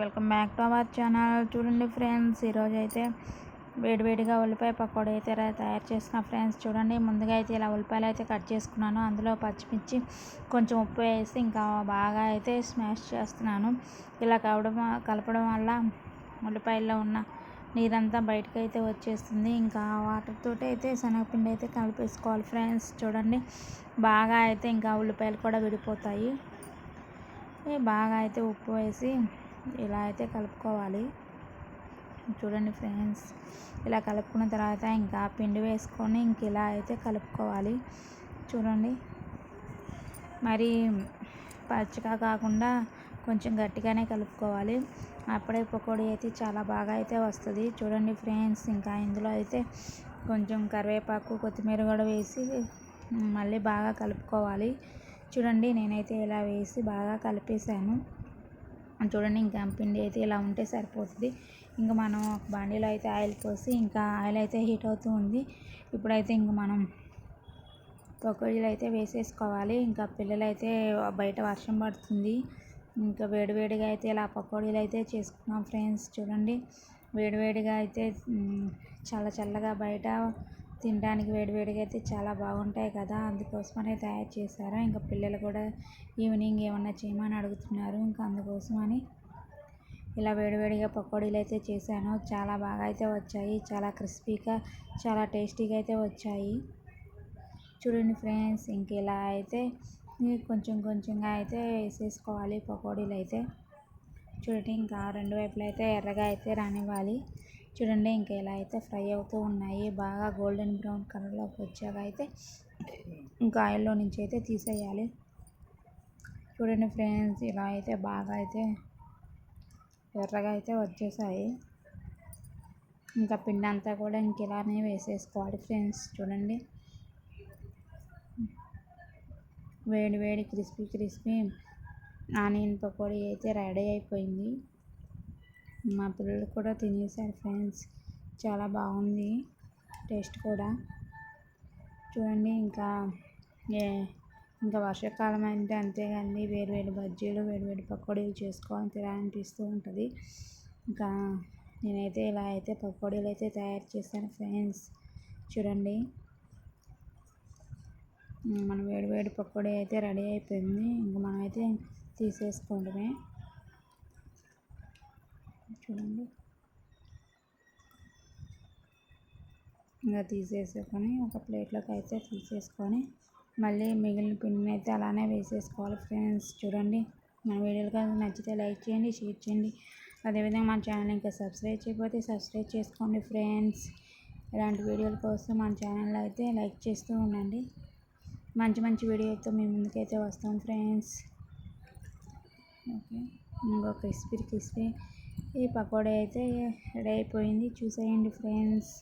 Welcome back to our channel. చూడండి friends ఈరోజు అయితే వేడివేడిగా ఉల్లిపాయ పకోడీ అయితే తయారు చేసిన ఫ్రెండ్స్. చూడండి ముందుగా అయితే ఇలా ఉల్లిపాయలు అయితే కట్ చేసుకున్నాను. అందులో పచ్చిమిర్చి కొంచెం ఉప్పు వేసి ఇంకా బాగా అయితే స్మాష్ చేస్తున్నాను. ఇలా కలపడం కలపడం వల్ల ఉల్లిపాయల్లో ఉన్న నీరంతా బయటకు అయితే వచ్చేస్తుంది. ఇంకా వాటర్ అయితే శనగపిండి అయితే కలిపేసుకోవాలి ఫ్రెండ్స్. చూడండి బాగా అయితే ఇంకా ఉల్లిపాయలు కూడా విడిపోతాయి. బాగా అయితే ఉప్పు వేసి ఇలా అయితే కలుపుకోవాలి. చూడండి ఫ్రెండ్స్ ఇలా కలుపుకున్న తర్వాత ఇంకా పిండి వేసుకొని ఇంక ఇలా అయితే కలుపుకోవాలి. చూడండి మరి పచ్చిగా కాకుండా కొంచెం గట్టిగానే కలుపుకోవాలి. అప్పుడే పకోడీ అయితే చాలా బాగా అయితే వస్తుంది. చూడండి ఫ్రెండ్స్ ఇంకా ఇందులో అయితే కొంచెం కరివేపాకు కొత్తిమీర కూడా వేసి మళ్ళీ బాగా కలుపుకోవాలి. చూడండి నేనైతే ఇలా వేసి బాగా కలిపేసాను చూడండి ఇంకా పిండి అయితే ఇలా ఉంటే సరిపోతుంది. ఇంకా మనం ఒక బాండీలో అయితే ఆయిల్ పోసి ఇంకా ఆయిల్ అయితే హీట్ అవుతూ ఉంది. ఇప్పుడైతే ఇంక మనం పకోడీలు అయితే వేసేసుకోవాలి. ఇంకా పిల్లలు అయితే బయట వర్షం పడుతుంది. ఇంకా వేడివేడిగా అయితే ఇలా పకోడీలు అయితే చేసుకున్నాం ఫ్రెండ్స్. చూడండి వేడివేడిగా అయితే చాలా చల్లగా బయట తినడానికి వేడివేడిగా అయితే చాలా బాగుంటాయి కదా. అందుకోసమనే తయారు చేశారు. ఇంకా పిల్లలు కూడా ఈవినింగ్ ఏమన్నా చేయమని అడుగుతున్నారు. ఇంకా అందుకోసమని ఇలా వేడివేడిగా పకోడీలు అయితే చేశాను. చాలా బాగా అయితే వచ్చాయి. చాలా క్రిస్పీగా చాలా టేస్టీగా అయితే వచ్చాయి. చూడండి ఫ్రెండ్స్ ఇంక ఇలా అయితే కొంచెం కొంచెంగా అయితే వేసేసుకోవాలి పకోడీలు అయితే. చూడండి ఇంకా రెండు వైపులు అయితే ఎర్రగా అయితే రానివ్వాలి. చూడండి ఇంకా ఇలా అయితే ఫ్రై అవుతూ ఉన్నాయి. బాగా గోల్డెన్ బ్రౌన్ కలర్లోకి వచ్చాక అయితే ఇంకా ఆయిల్లో నుంచి అయితే తీసేయాలి. చూడండి ఫ్రెండ్స్ ఇలా అయితే బాగా అయితే ఎర్రగా అయితే వచ్చేసాయి. ఇంకా పిండి అంతా కూడా ఇంక ఇలానే వేసేసుకోవాలి ఫ్రెండ్స్ చూడండి. వేడి వేడి క్రిస్పీ క్రిస్పీ ఆనియన్ పకోడీ అయితే రెడీ అయిపోయింది. మా పిల్లలు కూడా తినేసారు ఫ్రెండ్స్. చాలా బాగుంది టేస్ట్ కూడా. చూడండి ఇంకా ఏ ఇంకా వర్షాకాలం అంటే అంతేగాని వేడి వేడి బజ్జీలు వేడి వేడి పకోడీలు చేసుకోవాలని తినాలనిపిస్తూ ఉంటుంది. ఇంకా నేనైతే ఇలా అయితే పకోడీలు అయితే తయారు చేశాను ఫ్రెండ్స్. చూడండి. మన వేడి వేడి పకోడీ అయితే రెడీ అయిపోయింది. ఇంకా మనమైతే అయితే తీసేసుకోవడమే చూడండి. ఇంకా తీసేసుకొని ఒక ప్లేట్లోకి అయితే తీసేసుకొని మళ్ళీ మిగిలిన పిండిని అయితే అలానే వేసేసుకోవాలి ఫ్రెండ్స్. చూడండి మన వీడియోలు కనుక నచ్చితే లైక్ చేయండి షేర్ చేయండి. అదేవిధంగా మన ఛానల్ ఇంకా సబ్స్క్రైబ్ చేయకపోతే సబ్స్క్రైబ్ చేసుకోండి ఫ్రెండ్స్. ఇలాంటి వీడియోల కోసం మన ఛానల్ అయితే లైక్ చేస్తూ ఉండండి. మంచి మంచి వీడియోతో మీ ముందుకైతే వస్తాం ఫ్రెండ్స్. ఓకే ఇంకో క్రిస్పీ క్రిస్పీ ఈ పకోడీ అయితే రెడీ అయిపోయింది. చూసేయండి ఫ్రెండ్స్.